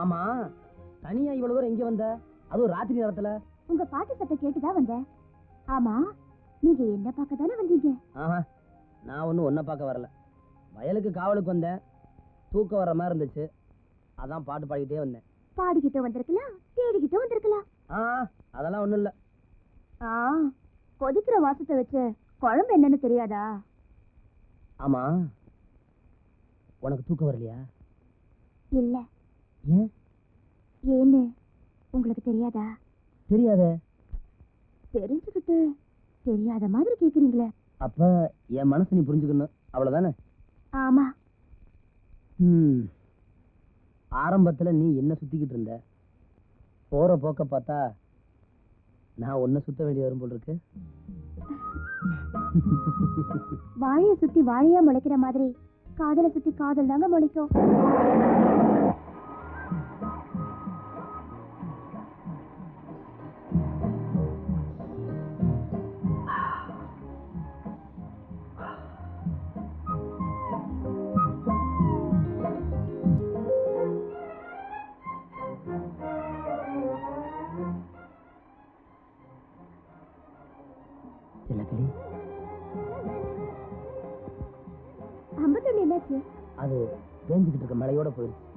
ஆமா தனியா இவ்வளவு தூரம் எங்க வந்த? அதுவும் ராத்திரி நேரத்துல? உங்க பாட்டு சத்தம் கேட்டுதான் வந்தேன் ஆமா நீங்க என்ன பார்க்க தானே வந்தீங்க? ஆஹா நான் ஒன்றும் ஒன்றை பார்க்க வரல. வயலுக்கு காவலுக்கு வந்தேன் தூக்கம் வர மாதிரி இருந்துச்சு. அதான் பாட்டு பாடிக்கிட்டே வந்தேன். பாடிக்கிட்டு வந்திருக்கலாம் தேடிக்கிட்டு வந்திருக்கலாம். ஆ அதெல்லாம் ஒன்றும் இல்லை. ஆ கொதிக்கிற வாசத்தை வச்சு குழம்பு என்னன்னு தெரியாதா? ஆமா. உனக்கு தூக்கம் வரலையா? இல்ல. ஏன்? ஏன்னு உங்களுக்கு தெரியாதா? தெரியாதே. தெரிஞ்சுக்கிட்டு தெரியாத மாதிரி கேக்குறீங்களே. அப்ப என் மனசு நீ புரிஞ்சுக்கணும். அவ்வளவுதானே? ஆமா. ம் ஆரம்பத்துல நீ என்ன சுத்திக்கிட்டு இருந்த? போற போக்க பார்த்தா நான் உன்னை சுத்த வேண்டிய வரும் போல் இருக்கு. வாழைய சுத்தி வாழையா முளைக்கிற மாதிரி காதல சுத்தி காதல் தாங்க முளைக்கும். போயிடுச்சு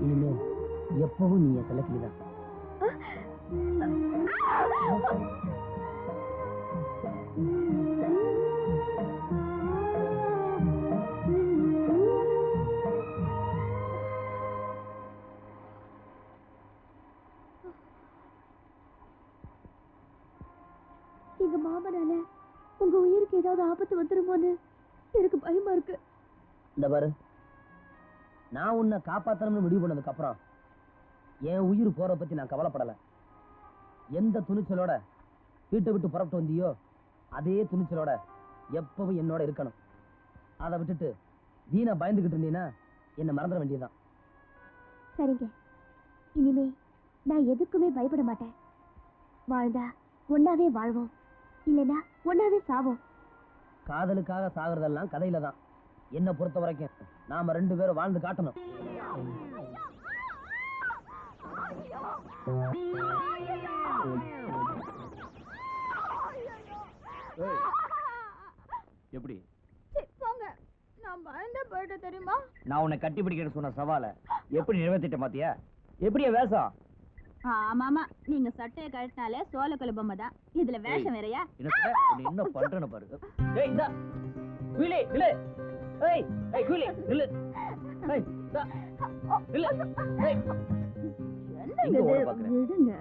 இனிமே எப்பவும் நீ என் சிலக்கிளி உன்னை காப்பாத்தணும்னு முடிவு பண்ணதுக்கு அப்புறம் என் உயிர் போற பத்தி நான் கவலைப்படல. எந்த துணிச்சலோட வீட்டை விட்டு புறப்பட்டு வந்தியோ அதே துணிச்சலோட எப்பவும் என்னோட இருக்கணும். அதை விட்டுட்டு வீணா பயந்துகிட்டு இருந்தீன்னா என்னை மறந்துட வேண்டியதுதான். சரிங்க. இனிமே நான் எதுக்குமே பயப்பட மாட்டேன். வாழ்ந்தா ஒன்னாவே வாழ்வோம். இல்லைன்னா ஒன்னாவே சாவோம். காதலுக்காக சாகுறதெல்லாம் கதையில தான் என்னை பொறுத்த வரைக்கும் நாம ரெண்டு பேரும் வாழ்ந்து காட்டணும். எப்படி? போங்க. நான் பயந்தே போயிட்டு தெரியுமா? நான் உன்னை கட்டி பிடிக்கிறேன்னு சொன்ன சவால எப்படி நிறைவேற்றிட்ட மாத்தியா எப்படியா வேஷம்? ஆமாமா நீங்க சட்டையை கழட்டினாலே சோழ குலபொம்மை தான். இதுல வேஷம் வேறயா? என்ன பண்றேன்னு பாரு. ஏய் ஏய் நில்லு. நில்லு. விடுங்க.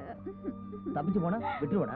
தப்பிச்சு போனா விட்டுருவனா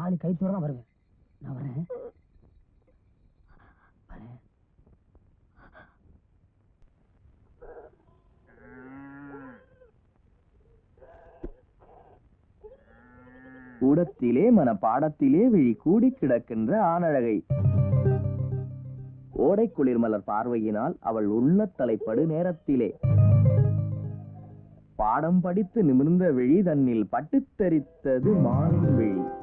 தாலி கைத்தோட தான் வருவேன். நான் வரேன். வரேன். கூடத்திலே மன பாடத்திலே விழி கூடி கிடக்கின்ற ஆனழகை ஓடை குளிர்மலர் பார்வையினால் அவள் உண்ண தலைப்படு நேரத்திலே. பாடம் படித்து நிமிர்ந்த விழி தன்னில் பட்டுத் தெரித்தது மானின் விழி.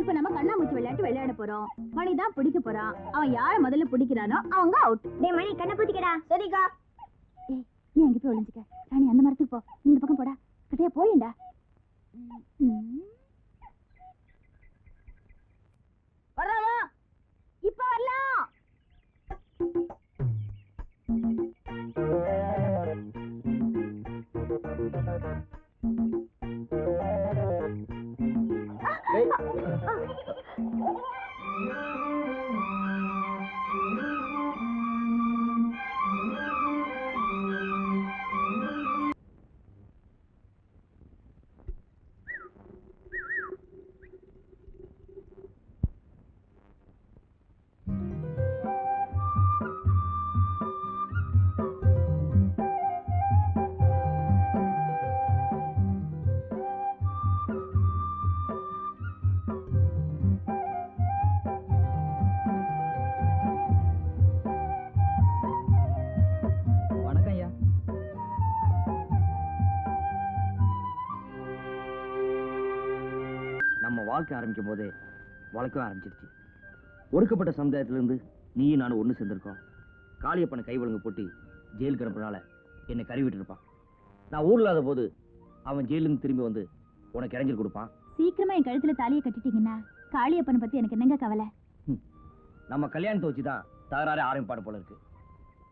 இப்ப நம்ம கண்ணாமூச்சி விளையாட்டு விளையாட போறோம். மணி தான் பிடிக்க போறான். அவன் யார முதல்ல பிடிக்கிறானோ அவங்க அவுட் டேய் மணி கண்ணை பூத்திக்கடா. சரிக்கா. நீ அங்க போய் ஒளிஞ்சுக்க. ராணி அந்த மரத்துக்கு போ. இந்த பக்கம் போடா. கிட்டே போயேண்டா வாழ்க்கை ஆரம்பிக்கும் போதே வழக்கம் ஆரம்பிச்சிருச்சு. ஒடுக்கப்பட்ட சமுதாயத்திலிருந்து நீயும் நானும் ஒன்று சேர்ந்திருக்கோம். காளியப்பனை கை ஒழுங்கு போட்டு ஜெயிலுக்கு அனுப்புனால என்னை கருவிட்டு இருப்பான். நான் ஊர்ல இல்லாத போது அவன் ஜெயிலுக்கு திரும்பி வந்து உனக்கு இறங்கல் கொடுப்பான். சீக்கிரமா என் கழுத்துல தாலியை கட்டிட்டீங்கன்னா காளியப்பனை பத்தி எனக்கு என்னங்க கவலை? நம்ம கல்யாணத்தை வச்சு தான் தகராறு ஆரம்பிப்பாடு போல இருக்கு.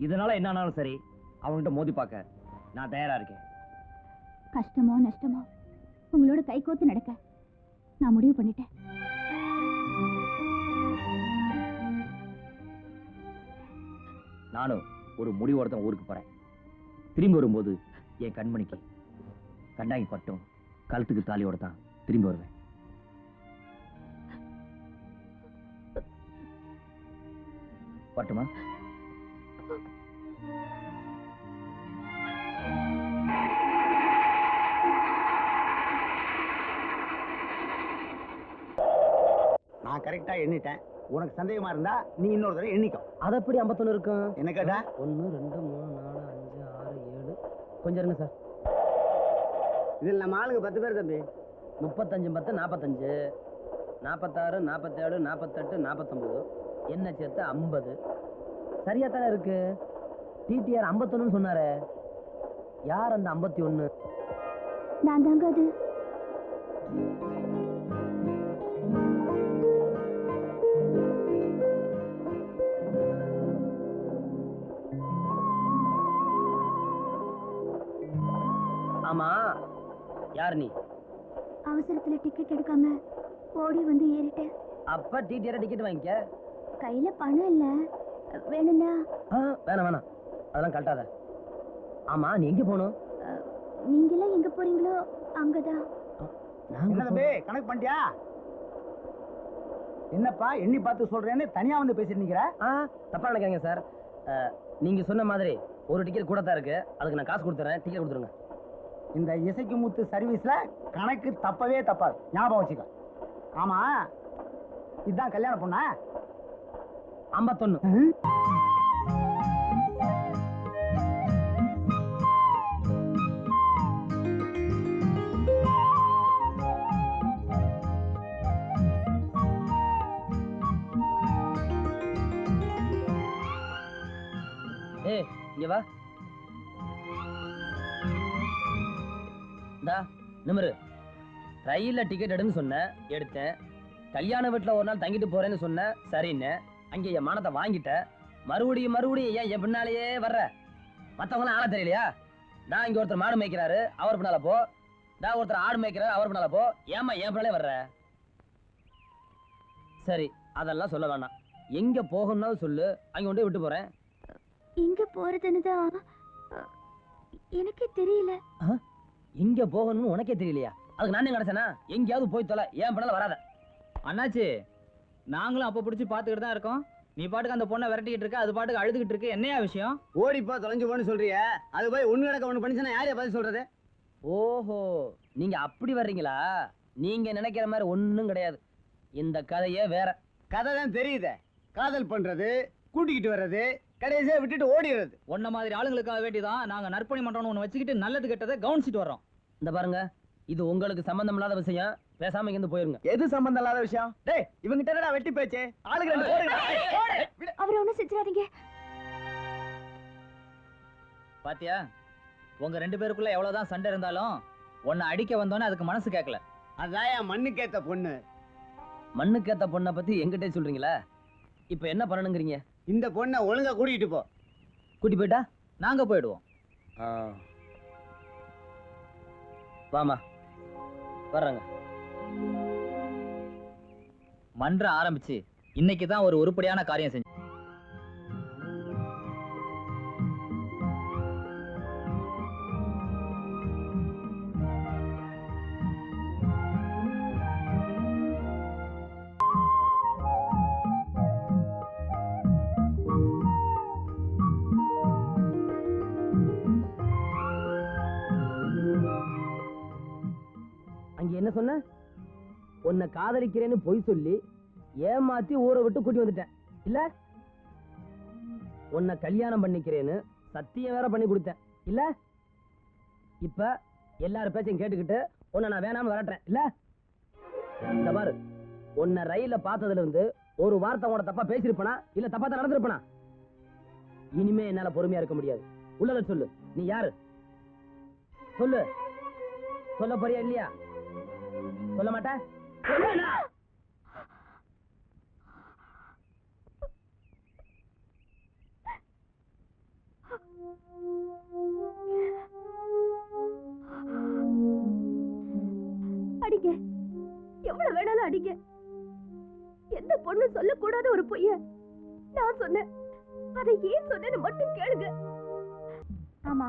இதனால என்ன ஆனாலும் சரி அவன்கிட்ட மோதி பார்க்க நான் தயாரா இருக்கேன். கஷ்டமோ நஷ்டமோ? உங்களோட கை கோத்து நடக்க. நான் முடிவு பண்ணிட்டேன். நானும் ஒரு முடிவோட தான் ஊருக்கு போறேன். திரும்பி வரும்போது என் கண்மணிக்கு கண்டாங்கி பட்டும் கழுத்துக்கு தாலியோட தான் திரும்பி வருவேன். பட்டுமா? நான் கரெக்டா எண்ணிட்டேன். உனக்கு சந்தேகமா இருந்தா நீ இன்னொரு தடவை எண்ணிக்கோ. அது எப்படி ஐம்பத்தொன்னு இருக்கும்? என்ன கேட்டா? ஒன்று ரெண்டு மூணு நாலு அஞ்சு ஆறு ஏழு. கொஞ்சம் இருங்க சார். இதில் நம்ம ஆளுங்க பத்து பேர் தம்பி. முப்பத்தஞ்சு பத்து நாற்பத்தஞ்சு நாற்பத்தாறு நாற்பத்தேழு நாற்பத்தெட்டு நாற்பத்தொம்பது என்ன சேர்த்து ஐம்பது. சரியா தானே இருக்கு? டிடிஆர் ஐம்பத்தொன்னு சொன்னாரே. யார் அந்த ஐம்பத்தி ஒன்று நான் தாங்க அது. ஆமா. யார் நீ? அவசரத்துல டிக்கெட் எடுக்காம ஓடி வந்து ஏறிட்டேன் அப்ப டிடிஆர் டிக்கெட் வாங்கிக்க. கையில பணம் இல்ல. வேணும்னா? ஆ வேணாம் வேணாம். அதெல்லாம் கட்டாத ஆமா நீ எங்க போகணும்? நீங்களாம் எங்க போறீங்களோ அங்கதான் நாங்க கணக்கு பண்ணிட்டியா? என்னப்பா எண்ணி பார்த்து சொல்றேன்னு தனியா வந்து பேசிட்டு நிக்கிற? தப்பா நினைக்காதீங்க சார். நீங்க சொன்ன மாதிரி ஒரு டிக்கெட் கூட தான் இருக்கு. அதுக்கு நான் காசு கொடுத்துறேன். டிக்கெட் கொடுத்துருங்க. இந்த இசைக்கு முத்து சர்வீஸ்ல கணக்கு தப்பவே தப்பாது. ஞாபகம் வச்சுக்க. ஆமா இதுதான் கல்யாண பொண்ணா? ஐம்பத்தொன்னு. ஏய் இங்க வா. நிமிரு. ரயில்ல டிக்கெட் எடுன்னு சொன்னேன் எடுத்தேன். கல்யாண வீட்டுல ஒரு நாள் தங்கிட்டு போறேன்னு சொன்னேன் சரின்னு. அங்க என் மானத்தை வாங்கிட்ட. மறுபடியும் மறுபடியும் ஏன் என் பின்னாலேயே வர்ற? மத்தவங்களாம் ஆள தெரியலையா? நான் இங்க ஒருத்தர் மாடு மேய்க்கிறாரு அவர் பின்னால போ. நான் ஒருத்தர் ஆடு மேய்க்கிறாரு அவர் பின்னால போ. ஏமா என் பின்னாலே வர்ற? சரி அதெல்லாம் சொல்ல வேணாம். எங்க போகணும்னாலும் சொல்லு. அங்க கொண்டு விட்டு போறேன். எங்க போறதுன்னு தான் எனக்கே தெரியல. எங்க போகணும்னு உனக்கே தெரியலையா? அதுக்கு நானே கிடைச்சனா எங்கேயாவது போய் தொலை ஏன் பின்னால வராத. அண்ணாச்சி நாங்களும் அப்போ பிடிச்சி பார்த்துக்கிட்டு தான் இருக்கோம். நீ பாட்டுக்கு அந்த பொண்ணை விரட்டிக்கிட்டு இருக்க அது பாட்டுக்கு அழுதுகிட்டு இருக்கு என்னையா விஷயம்? ஓடிப்போ தொலைஞ்சு போன்னு சொல்றிய. அது போய் ஒண்ணு கிடக்க ஒண்ணு பண்ணிச்சுன்னா யாரையா பதில் சொல்றது? ஓஹோ நீங்க அப்படி வர்றீங்களா? நீங்க நினைக்கிற மாதிரி ஒண்ணும் கிடையாது. இந்த கதையே வேற. கதை தான் தெரியுதே. காதல் பண்றது கூட்டிக்கிட்டு வர்றது கடைசியா விட்டுட்டு ஓடிடுறது. உன்ன மாதிரி ஆளுங்களுக்காக வேண்டிதான் நாங்க நற்பணி மன்றம்னு ஒன்று வச்சுக்கிட்டு நல்லது கெட்டதை கவனிச்சிட்டு வர்றோம். இந்த பாருங்க இது உங்களுக்கு சம்பந்தம் இல்லாத விஷயம். பேசாம இங்க இருந்து போயிருங்க. எது சம்பந்தம் இல்லாத விஷயம்? டேய் இவங்கிட்ட என்னடா வெட்டி பேச்சு? ஆளுங்க ரெண்டு போடுங்கடா. போடு. விடு. அவரை ஒண்ணும் செஞ்சிடாதீங்க. பாத்தியா? உங்க ரெண்டு பேருக்குள்ள எவ்வளவுதான் சண்டை இருந்தாலும் உன்னை அடிக்க வந்தோன்னே அதுக்கு மனசு கேட்கல. அதான் மண்ணுக்கேத்த பொண்ணு. மண்ணுக்கேத்த பொண்ணை பத்தி எங்கிட்டே சொல்றீங்களா? இப்ப என்ன பண்ணணுங்கிறீங்க? இந்த பொண்ணை ஒழுங்கா கூட்டிகிட்டு போ. கூட்டி போயிட்டா? நாங்க போயிடுவோம். ஆ. வாமா வர்றாங்க. மன்ற ஆரம்பிச்சு இன்னைக்கு தான் ஒரு உருப்படியான காரியம் செஞ்சு என்ன சொன்ன? உன்னை காதலிக்கிறேன்னு பொய் சொல்லி ஏமாத்தி ஊரை விட்டு கூட்டி வந்துட்டேன். இல்ல? உன்னை கல்யாணம் பண்ணிக்கிறேன்னு சத்தியம் வேற பண்ணி கொடுத்தேன். இல்ல? இப்ப எல்லாரும் பேச்சையும் கேட்டுக்கிட்டு உன்னை நான் வேணாம விரட்டுறேன். இல்ல? இந்த பாரு உன்னை ரயில பார்த்ததுல இருந்து ஒரு வார்த்தை உன தப்பா பேசியிருப்பனா? இல்ல தப்பா தான் நடந்திருப்பனா? இனிமே என்னால பொறுமையா இருக்க முடியாது. உள்ளத சொல்லு. நீ யாரு? சொல்லு. சொல்ல போறியா இல்லையா? சொல்ல மாட்ட. சொல்லுண்ணா. அடிங்க. எவ்வளவு வேணாலும் அடிங்க. எந்த பொண்ணு சொல்லக்கூடாத ஒரு பொய்ய நான் சொன்னேன். அதை ஏன் சொன்னேன்னு மட்டும் கேளுங்க. ஆமா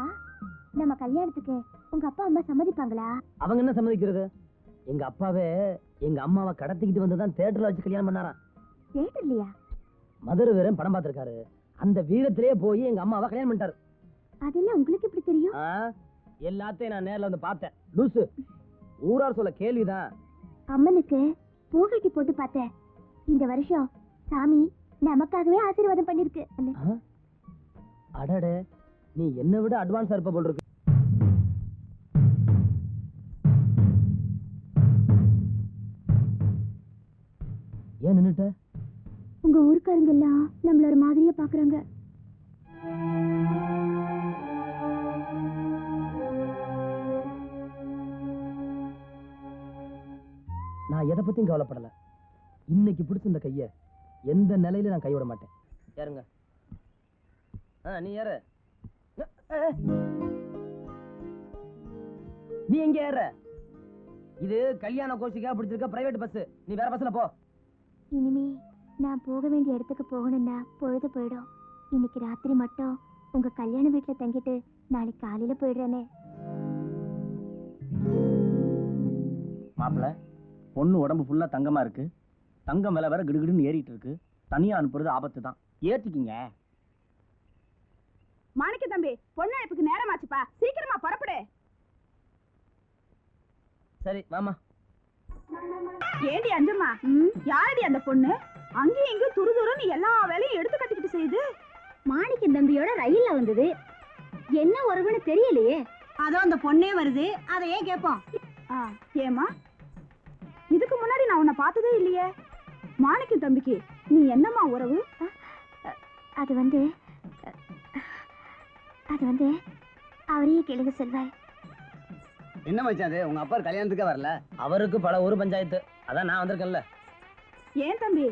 நம்ம கல்யாணத்துக்கு உங்க அப்பா அம்மா சம்மதிப்பாங்களா? அவங்க என்ன சம்மதிக்கிறது? எங்க அப்பாவே எங்க அம்மாவை கடத்திக்கிட்டு வந்து தான் தேட்டர்ல வச்சு கல்யாணம் பண்ணாராம். தேட்டர் இல்லையா மதுரை வீரன் படம் பார்த்திருக்காரு. அந்த வீரத்திலேயே போய் எங்க அம்மாவை கல்யாணம் பண்ணிட்டாரு. அதெல்லாம் உங்களுக்கு எப்படி தெரியும்? எல்லாத்தையும் நான் நேர்ல வந்து பார்த்தேன். லூசு ஊரார் சொல்ல கேள்விதான். அம்மனுக்கு பூகட்டி போட்டு பார்த்தேன். இந்த வருஷம் சாமி நமக்காகவே ஆசீர்வாதம் பண்ணிருக்கு? அடடே நீ என்னை விட அட்வான்ஸா இருப்ப போல் இருக்கு. ஏன் உங்க ஊருக்காரங்க எல்லாம் நம்மள ஒரு மாதிரியா பாக்குறாங்க. நான் எதை பத்தியும் கவலைப்படல. இன்னைக்கு பிடிச்ச கைய எந்த நிலையில நான் கைவிட மாட்டேன். யாருங்க நீ யாரு நீ எங்க ஏற இது கல்யாண கோஷிக்கா பிடிச்சிருக்க பிரைவேட் பஸ் நீ வேற பஸ்ல போ. இனிமே நான் போக வேண்டிய இடத்துக்கு போகணும்னா பொழுது போயிடும். இன்னைக்கு ராத்திரி மட்டும் உங்க கல்யாண வீட்டுல தங்கிட்டு நாளைக்கு காலையில போயிடுறேனே. மாப்பிள பொண்ணு உடம்பு ஃபுல்லா தங்கமா இருக்கு. தங்கம் விலை வேற கிடுகிடுன்னு ஏறிட்டு இருக்கு. தனியா அனுப்புறது ஆபத்து தான். ஏத்திக்கிங்க. மாணிக்க தம்பி பொண்ணழைப்புக்கு நேரமாச்சுப்பா. சீக்கிரமா புறப்படு. சரி வாமா ஏண்டி அஞ்சம்மா? யாரடி அந்த பொண்ணு? அங்கேயும் இங்கேயும் துரு துருன்னு எல்லா வேலையும் எடுத்து கட்டிக்கிட்டு செய்யுது. மாணிக்கம் தம்பியோட ரயில்ல வந்தது. என்ன உறவுன்னு தெரியலையே. அதோ அந்த பொண்ணே வருது. அதை ஏன் கேட்போம்? ஏமா இதுக்கு முன்னாடி நான் உன்னை பார்த்ததே இல்லையே. மாணிக்கம் தம்பிக்கு நீ என்னம்மா உறவு? அது வந்து அது வந்து அவரையே கேளுங்க செல்வாய். என்ன மச்சான் அது? உங்க அப்பா கல்யாணத்துக்கே வரல. அவருக்கு பல ஊர் பஞ்சாயத்து. அதான் நான் வந்திருக்கேன்ல. ஏன் தம்பி?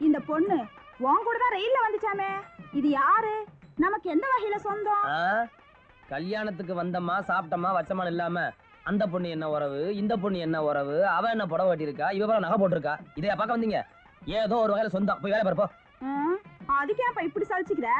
இந்த பொண்ணு உன் கூட தான் ரயில்ல வந்துச்சாமே. இது யாரு? நமக்கு எந்த வகையில சொந்தம்? கல்யாணத்துக்கு வந்தம்மா சாப்பிட்டம்மா வச்சமா இல்லாம அந்த பொண்ணு என்ன உறவு இந்த பொண்ணு என்ன உறவு அவ என்ன புடவை கட்டியிருக்கா இவ படம் நகை போட்டிருக்கா? இதைய பார்க்க வந்தீங்க? ஏதோ ஒரு வகையில சொந்தம். போய் வேலை பார்ப்போம் ஆ, அதுக்கேன்ப்பா இப்படி சலிச்சுக்கிற?